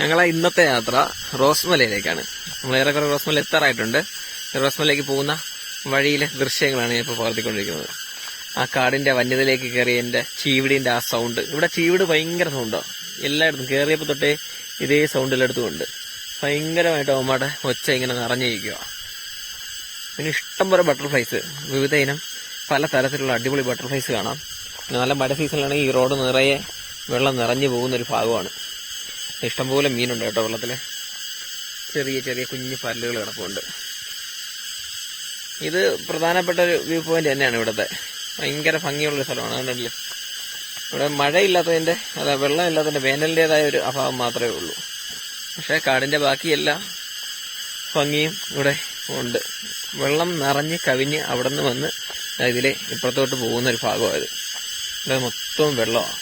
ഞങ്ങളെ ഇന്നത്തെ യാത്ര റോസ്മലയിലേക്കാണ്. നമ്മൾ ഏറെക്കുറെ റോസ്മല എത്താറായിട്ടുണ്ട്. റോസ്മലയിലേക്ക് പോകുന്ന വഴിയിലെ ദൃശ്യങ്ങളാണ് ഞാൻ ഇപ്പോൾ പകർത്തിക്കൊണ്ടിരിക്കുന്നത്. ആ കാടിന്റെ വന്യതയിലേക്ക് കയറിയ എന്റെ ചീവിടിന്റെ ആ സൗണ്ട് ഇവിടെ ചീവിട് ഭയങ്കര സൗണ്ടോ എല്ലായിടത്തും കയറിയപ്പോൾ തൊട്ടേ ഇതേ സൗണ്ട് എല്ലായിടത്തും ഭയങ്കരമായിട്ട് അവന്മാരുടെ ഒച്ച ഇങ്ങനെ നിറഞ്ഞിരിക്കുക പിന്നെ ഇഷ്ടം പോലെ ബട്ടർഫ്ലൈസ് വിവിധ ഇനം പല തരത്തിലുള്ള അടിപൊളി ബട്ടർഫ്ലൈസ് കാണാം. നല്ല മഴ സീസണിലാണെങ്കിൽ ഈ റോഡ് നിറയെ വെള്ളം നിറഞ്ഞു പോകുന്ന ഒരു ഭാഗമാണ്. ഇഷ്ടംപോലെ മീനുണ്ട് കേട്ടോ വെള്ളത്തിൽ. ചെറിയ ചെറിയ കുഞ്ഞു പല്ലുകൾ കിടപ്പുണ്ട്. ഇത് പ്രധാനപ്പെട്ട ഒരു വ്യൂ പോയിന്റ് തന്നെയാണ് ഇവിടുത്തെ. ഭയങ്കര ഭംഗിയുള്ളൊരു സ്ഥലമാണ്. കണ്ടില്ലേ ഇവിടെ മഴയില്ലാത്തതിന്റെ അതാ വെള്ളമില്ലാത്തതിന്റെ വേനലിന്റെതായ ഒരു അഭാവം മാത്രമേ ഉള്ളൂ. പക്ഷേ കാടിന്റെ ബാക്കി എല്ലാ ഭംഗിയും ഇവിടെ ഉണ്ട്. വെള്ളം നിറഞ്ഞ് കവിഞ്ഞ് അവിടെ നിന്ന് വന്ന് ഇതിലെ ഇപ്പുറത്തോട്ട് പോകുന്ന ഒരു ഭാഗമായത് ഇവിടെ മൊത്തം വെള്ളമാണ്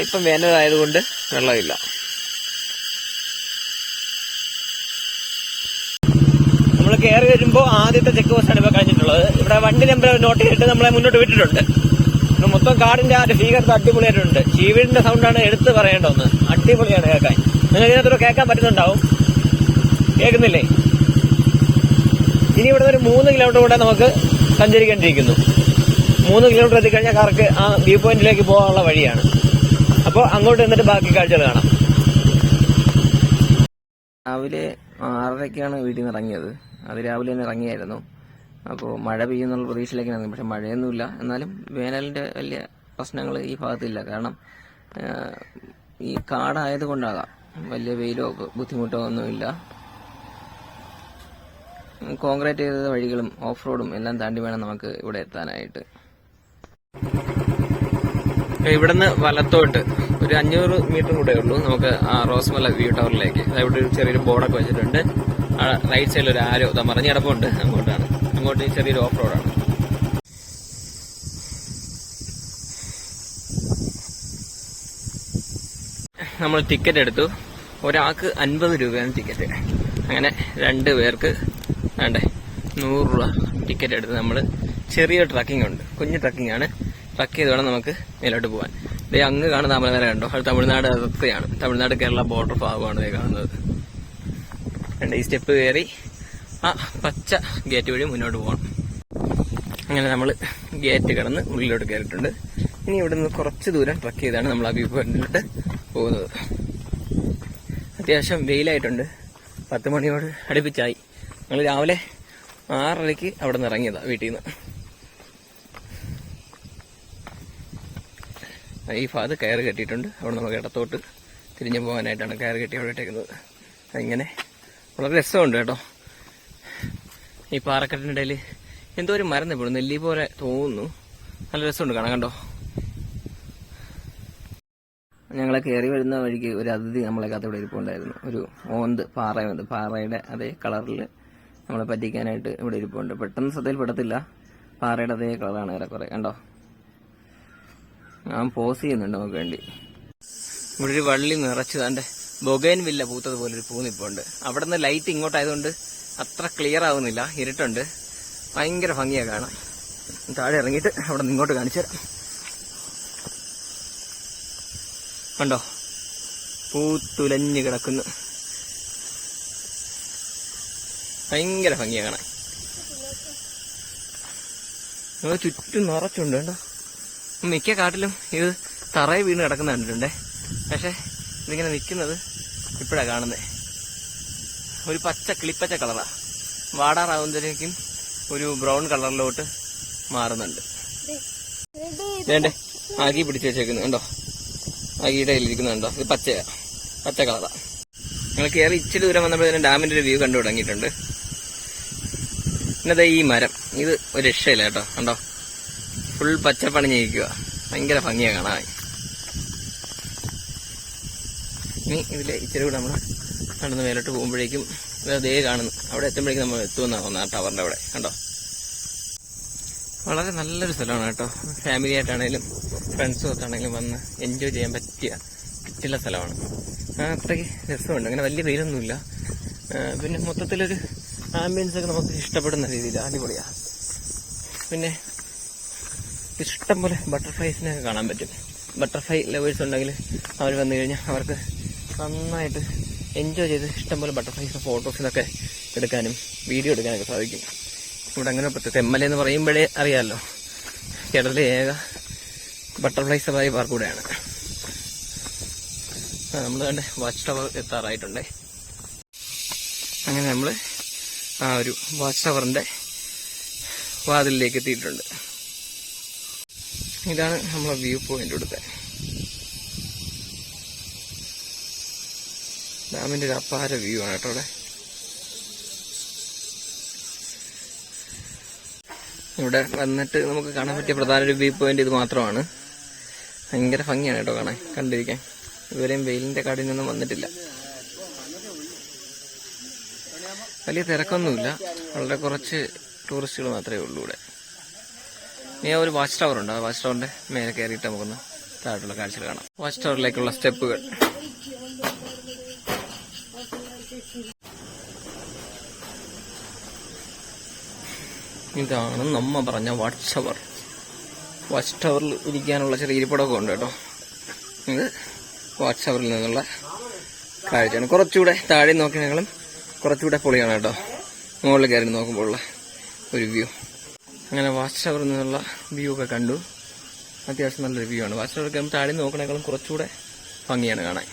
ഇപ്പം വേനലായതുകൊണ്ട് വെള്ളമില്ല. നമ്മൾ കയറി വരുമ്പോൾ ആദ്യത്തെ ചെക്ക് പോസ്റ്റാണ് ഇപ്പോൾ കഴിഞ്ഞിട്ടുള്ളത്. ഇവിടെ വണ്ടി നമ്പർ നോട്ട് ചെയ്തിട്ട് നമ്മളെ മുന്നോട്ട് വിട്ടിട്ടുണ്ട്. മൊത്തം കാടിന്റെ ആ ഭീകരത അടിപൊളിയായിട്ടുണ്ട്. ചീവീടിന്റെ സൗണ്ടാണ് എടുത്ത് പറയേണ്ട ഒന്ന് അടിപൊളിയാണ് കേൾക്കാൻ. നിങ്ങൾ ഇതിനകത്തൂടെ കേൾക്കാൻ പറ്റുന്നുണ്ടാവും. കേൾക്കുന്നില്ലേ? ഇനി ഇവിടെ ഒരു മൂന്ന് കിലോമീറ്റർ കൂടെ നമുക്ക് സഞ്ചരിക്കേണ്ടിയിരിക്കുന്നു. മൂന്ന് കിലോമീറ്റർ എത്തിക്കഴിഞ്ഞാൽ കാർക്ക് ആ വ്യൂ പോയിന്റിലേക്ക് പോകാനുള്ള വഴിയാണ്. അപ്പോൾ അങ്ങോട്ട് എന്നിട്ട് ബാക്കി കാഴ്ചകൾ കാണാം. രാവിലെ ആറരയ്ക്കാണ് വീട്ടിൽ നിന്ന് ഇറങ്ങിയത്. അത് രാവിലെ തന്നെ ഇറങ്ങിയായിരുന്നു. അപ്പോൾ മഴ പെയ്യുന്നുള്ള പ്രതീക്ഷയിലേക്ക് ഇറങ്ങി. പക്ഷെ മഴയൊന്നുമില്ല. എന്നാലും വേനലിന്റെ വലിയ പ്രശ്നങ്ങൾ ഈ ഭാഗത്തില്ല. കാരണം ഈ കാടായത് കൊണ്ടാകാം. വലിയ വെയിലോ ബുദ്ധിമുട്ടോ ഒന്നുമില്ല. കോൺക്രീറ്റ് ചെയ്ത വഴികളും ഓഫ് റോഡും എല്ലാം താണ്ടി വേണം നമുക്ക് ഇവിടെ എത്താനായിട്ട്. ഇവിടുന്ന് വലത്തോട്ട് ഒരു അഞ്ഞൂറ് മീറ്റർ കൂടെ ഉള്ളൂ. നമുക്ക് ആ റോസ്മല വ്യൂ ടവറിലേക്ക്. അവിടെ ഒരു ചെറിയൊരു ബോർഡൊക്കെ വെച്ചിട്ടുണ്ട്. റൈറ്റ് സൈഡിൽ ഒരു ആരോ ഇതാ മറിഞ്ഞ കിടപ്പുണ്ട്. അങ്ങോട്ടാണ്. അങ്ങോട്ട് ചെറിയൊരു ഓഫ് റോഡാണ് നമ്മൾ ടിക്കറ്റ് എടുത്തു. ഒരാൾക്ക് അൻപത് രൂപയാണ് ടിക്കറ്റ് അങ്ങനെ രണ്ട് പേർക്ക് വേണ്ടേ നൂറ് രൂപ ടിക്കറ്റ് എടുത്ത് നമ്മൾ ചെറിയ ട്രക്കിംഗ് ഉണ്ട്. കുഞ്ഞു ട്രക്കിംഗ് ആണ്. ട്രക്ക് ചെയ്ത് വേണം നമുക്ക് മേലോട്ട് പോകാൻ ദേ അങ്ങ് കാണുന്ന അമലനര കണ്ടോ? അത് തമിഴ്നാട് അതിർത്തിയാണ്. തമിഴ്നാട് കേരള ബോർഡർ ഭാഗമാണ് ഇതേ കാണുന്നത്. രണ്ട് ഈ സ്റ്റെപ്പ് കയറി ആ പച്ച ഗേറ്റ് വഴി മുന്നോട്ട് പോകണം. അങ്ങനെ നമ്മൾ ഗേറ്റ് കടന്ന് ഉള്ളിലോട്ട് കയറിയിട്ടുണ്ട്. ഇനി ഇവിടുന്ന് കുറച്ച് ദൂരം ട്രക്ക് ചെയ്താണ് നമ്മൾ ആ വ്യൂ പോയിന്റിലോട്ട് പോകുന്നത്. അത്യാവശ്യം വെയിലായിട്ടുണ്ട്. പത്ത് മണിയോട് അടുപ്പിച്ചായി. ഞങ്ങൾ രാവിലെ ആറരയ്ക്ക് അവിടെ നിന്ന് ഇറങ്ങിയതാണ് വീട്ടിൽ നിന്ന് ഈ ഭാഗത്ത് കയർ കെട്ടിയിട്ടുണ്ട്. അവിടെ നമുക്ക് ഇടത്തോട്ട് തിരിഞ്ഞു പോകാനായിട്ടാണ് കയർ കെട്ടി അവിടെ ഇട്ടേക്കുന്നത്. അതിങ്ങനെ വളരെ രസമുണ്ട് കേട്ടോ. ഈ പാറക്കെട്ടിന്റെ ഇടയിൽ എന്തോ ഒരു മരം നിൽപ്പുണ്ട് നെല്ലി പോലെ തോന്നുന്നു. നല്ല രസമുണ്ട് കാണാൻ കണ്ടോ? ഞങ്ങളെ കയറി വരുന്ന വഴിക്ക് ഒരു അതിഥി നമ്മളെ ഇവിടെ ഇരിപ്പുണ്ടായിരുന്നു. ഒരു ഓന്ത് പാറയുണ്ട് പാറയുടെ അതേ കളറിൽ നമ്മളെ പറ്റിക്കാനായിട്ട് ഇവിടെ ഇരിപ്പുണ്ട്. പെട്ടെന്ന് ശ്രദ്ധയിൽപ്പെടത്തില്ല. പാറയുടെ അതേ കളറാണ് ഏറെക്കുറെ. കണ്ടോ? ഞാൻ പോസ് ചെയ്യുന്നുണ്ട് നമുക്ക് വേണ്ടി. ഇവിടെ ഒരു വള്ളി നിറച്ചു തന്റെ ബൊഗൈൻ വില്ല പൂത്തത് പോലെ ഒരു പൂ ഉണ്ട് അവിടെ നിന്ന് ലൈറ്റ് ഇങ്ങോട്ടായതുകൊണ്ട് അത്ര ക്ലിയർ ആവുന്നില്ല. ഇരുട്ടുണ്ട്. ഭയങ്കര ഭംഗിയാ കാണാൻ. താഴെ ഇറങ്ങിയിട്ട് അവിടെ നിന്ന് ഇങ്ങോട്ട് കാണിച്ചു തരാം. കണ്ടോ? പൂത്തുലഞ്ഞു കിടക്കുന്നു. ഭയങ്കര ഭംഗിയാ കാണാൻ. ചുറ്റും നിറച്ചുണ്ട് കണ്ടോ മിക്ക കാട്ടിലും ഇത് തറയെ വീണ് കിടക്കുന്ന കണ്ടിട്ടുണ്ട്. പക്ഷേ ഇതിങ്ങനെ നിൽക്കുന്നത് ഇപ്പോഴാണ് കാണുന്നത് ഒരു പച്ച കിളിപ്പച്ച കളറാണ് വാടാറാവുമ്പോഴേക്കും ഒരു ബ്രൗൺ കളറിലോട്ട് മാറുന്നുണ്ട്. വേണ്ടേ ആകി പിടിച്ച് വെച്ചേക്കുന്നു. കണ്ടോ? ആകിയുടെ ഇരിക്കുന്നുണ്ടോ ഇത് പച്ചയാ. പച്ച കളറാ. ഞങ്ങൾ കയറി ഇച്ചിരി ദൂരം വന്നപ്പോഴത്തേനും ഡാമിന്റെ ഒരു വ്യൂ കണ്ടു തുടങ്ങിയിട്ടുണ്ട്. പിന്നെ ഈ മരം. ഇത് ഒരു രക്ഷയില്ല കേട്ടോ. കണ്ടോ? ഫുൾ പച്ചപ്പണിഞ്ഞിരിക്കുക ഭയങ്കര ഭംഗിയാ കാണാൻ. ഇനി ഇതിൽ ഇച്ചിരി കൂടെ നമ്മൾ കണ്ടെന്ന് മേലോട്ട് പോകുമ്പോഴേക്കും ദേ കാണുന്നു. അവിടെ എത്തുമ്പോഴേക്കും നമ്മൾ എത്തുമെന്നാണ് തോന്നുന്നത് ആ ടവറിന്റെ അവിടെ. കണ്ടോ? വളരെ നല്ലൊരു സ്ഥലമാണ് കേട്ടോ. ഫാമിലി ആയിട്ടാണെങ്കിലും ഫ്രണ്ട്സും ഒത്താണെങ്കിലും വന്ന് എൻജോയ് ചെയ്യാൻ പറ്റിയ പറ്റില്ല സ്ഥലമാണ്. അത്രയ്ക്ക് രസമുണ്ട്. അങ്ങനെ വലിയ വെയിലൊന്നുമില്ല. പിന്നെ മൊത്തത്തിലൊരു ആംബിയൻസ് ഒക്കെ നമുക്ക് ഇഷ്ടപ്പെടുന്ന രീതിയിൽ അടിപൊളിയാണ് പിന്നെ ഇഷ്ടം പോലെ ബട്ടർഫ്ലൈസിനെ കാണാൻ പറ്റും. ബട്ടർഫ്ലൈ ലവേഴ്സ് ഉണ്ടെങ്കിൽ അവർ വന്നു കഴിഞ്ഞാൽ അവർക്ക് നന്നായിട്ട് എൻജോയ് ചെയ്ത് ഇഷ്ടംപോലെ ബട്ടർഫ്ലൈസിന്റെ ഫോട്ടോസിനൊക്കെ എടുക്കാനും വീഡിയോ എടുക്കാനൊക്കെ സാധിക്കും. ഇവിടെ അങ്ങനെ പ്രത്യേക എൽ എന്ന് പറയുമ്പോഴേ അറിയാമല്ലോ കേരളത്തിലെ ഏക ബട്ടർഫ്ലൈ സഫാരി പാർക്ക് കൂടെയാണ്. നമ്മൾ കണ്ട് വാച്ച് ടവർ എത്താറായിട്ടുണ്ട്. അങ്ങനെ നമ്മൾ ആ ഒരു വാച്ച് ടവറിന്റെ വാതിലിലേക്ക് എത്തിയിട്ടുണ്ട്. ഇതാണ് നമ്മളെ വ്യൂ പോയിന്റ് ഇവിടുത്തെ ഡാമിന്റെ ഒരു അപ്പാര വ്യൂ ആണ് കേട്ടോ ഇവിടെ ഇവിടെ വന്നിട്ട് നമുക്ക് കാണാൻ പറ്റിയ പ്രധാന ഒരു വ്യൂ പോയിന്റ് ഇത് മാത്രമാണ്. ഭയങ്കര ഭംഗിയാണ് കേട്ടോ കാണാൻ കണ്ടിരിക്കാൻ. ഇതുവരെയും വെയിലിന്റെ കാടിനൊന്നും വന്നിട്ടില്ല. വലിയ തിരക്കൊന്നുമില്ല. വളരെ കുറച്ച് ടൂറിസ്റ്റുകൾ മാത്രമേ ഉള്ളൂ ഇവിടെ. ഇനി ഒരു വാച്ച് ടവർ ഉണ്ട്. ആ വാച്ച് ടവറിന്റെ മേലെ കയറിയിട്ട് നമുക്കൊന്ന് താഴോട്ടുള്ള കാഴ്ചകൾ കാണാം. വാച്ച് ടവറിലേക്കുള്ള സ്റ്റെപ്പുകൾ. ഇതാണ് നമ്മ പറഞ്ഞ വാച്ച് ടവർ വാച്ച് ടവറിൽ ഇരിക്കാനുള്ള ചെറിയ ഇരിപ്പിടമൊക്കെ ഉണ്ട് കേട്ടോ. ഇത് വാച്ച് ടവറിൽ നിന്നുള്ള കാഴ്ചയാണ്. കുറച്ചുകൂടെ താഴെ നോക്കിയാലും കുറച്ചുകൂടെ പൊളിയാണ് കേട്ടോ. മുകളിൽ കയറി നോക്കുമ്പോഴുള്ള ഒരു വ്യൂ അങ്ങനെ വാച്ച് ടവറിൽ നിന്നുള്ള വ്യൂ ഒക്കെ കണ്ടു. അത്യാവശ്യം നല്ലൊരു വ്യൂ ആണ്. വാച്ച് ടവർ നമ്മൾ താഴെ നോക്കണേക്കാളും കുറച്ചുകൂടെ ഭംഗിയാണ് കാണാൻ.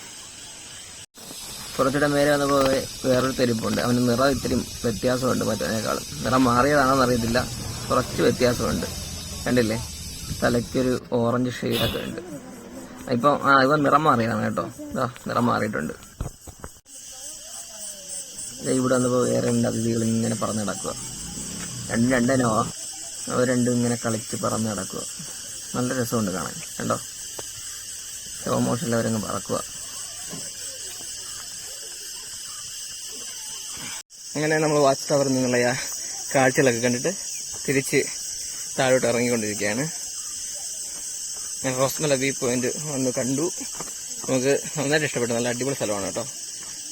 കുറച്ചുകൂടെ മേലെ വന്നപ്പോൾ വേറൊരു തെരുപ്പുണ്ട് അവന് നിറം ഇത്തിരി വ്യത്യാസമുണ്ട് മറ്റേക്കാളും നിറം മാറിയതാണെന്ന് അറിയത്തില്ല. കുറച്ച് വ്യത്യാസമുണ്ട്. കണ്ടില്ലേ? തലയ്ക്കൊരു ഓറഞ്ച് ഷെയ്ഡൊക്കെ ഉണ്ട്. ഇപ്പം ആ ഇവ നിറം മാറിയതാണ് കേട്ടോ. ഇതാ നിറം മാറിയിട്ടുണ്ട്. ഇവിടെ വന്നപ്പോൾ വേറെ രണ്ട് അതിഥികൾ ഇങ്ങനെ പറഞ്ഞു നടക്കുക രണ്ടും രണ്ടനോ അവർ രണ്ടും ഇങ്ങനെ കളിച്ച് പറന്ന് നടക്കുക. നല്ല രസമുണ്ട് കാണാൻ. കണ്ടോ? സ്ലോ മോഷനിൽ അവരങ്ങ് പറക്കുക. അങ്ങനെ നമ്മൾ വാച്ച് ടവറിൽ നിന്നുള്ള ആ കാഴ്ചകളൊക്കെ കണ്ടിട്ട് തിരിച്ച് താഴോട്ട് ഇറങ്ങിക്കൊണ്ടിരിക്കുകയാണ്. റോസ്മല വ്യൂ പോയിന്റ് വന്ന് കണ്ടു. നമുക്ക് നന്നായിട്ട് ഇഷ്ടപ്പെട്ടു. നല്ല അടിപൊളി സ്ഥലമാണ് കേട്ടോ.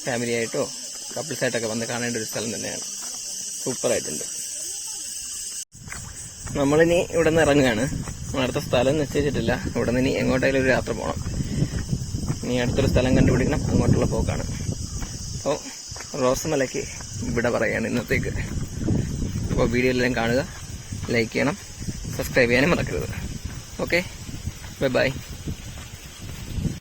ഫാമിലി ആയിട്ടോ കപ്പിൾസ് ആയിട്ടൊക്കെ വന്ന് കാണേണ്ട ഒരു സ്ഥലം തന്നെയാണ്. സൂപ്പറായിട്ടുണ്ട് നമ്മളിനി ഇവിടെ നിന്ന് ഇറങ്ങുകയാണ് അടുത്ത സ്ഥലം നിശ്ചയിച്ചിട്ടില്ല. ഇവിടെ നിന്ന് ഇനി എങ്ങോട്ടായാലും ഒരു യാത്ര പോകണം ഇനി അടുത്തൊരു സ്ഥലം കണ്ടുപിടിക്കണം. അങ്ങോട്ടുള്ള പോക്കാണ്. അപ്പോൾ റോസമലയ്ക്ക് ഇവിടെ പറയുകയാണ് ഇന്നത്തേക്ക്. അപ്പോൾ വീഡിയോ എല്ലാം കാണുക. ലൈക്ക് ചെയ്യണം. സബ്സ്ക്രൈബ് ചെയ്യാനും മറക്കരുത്. Okay bye bye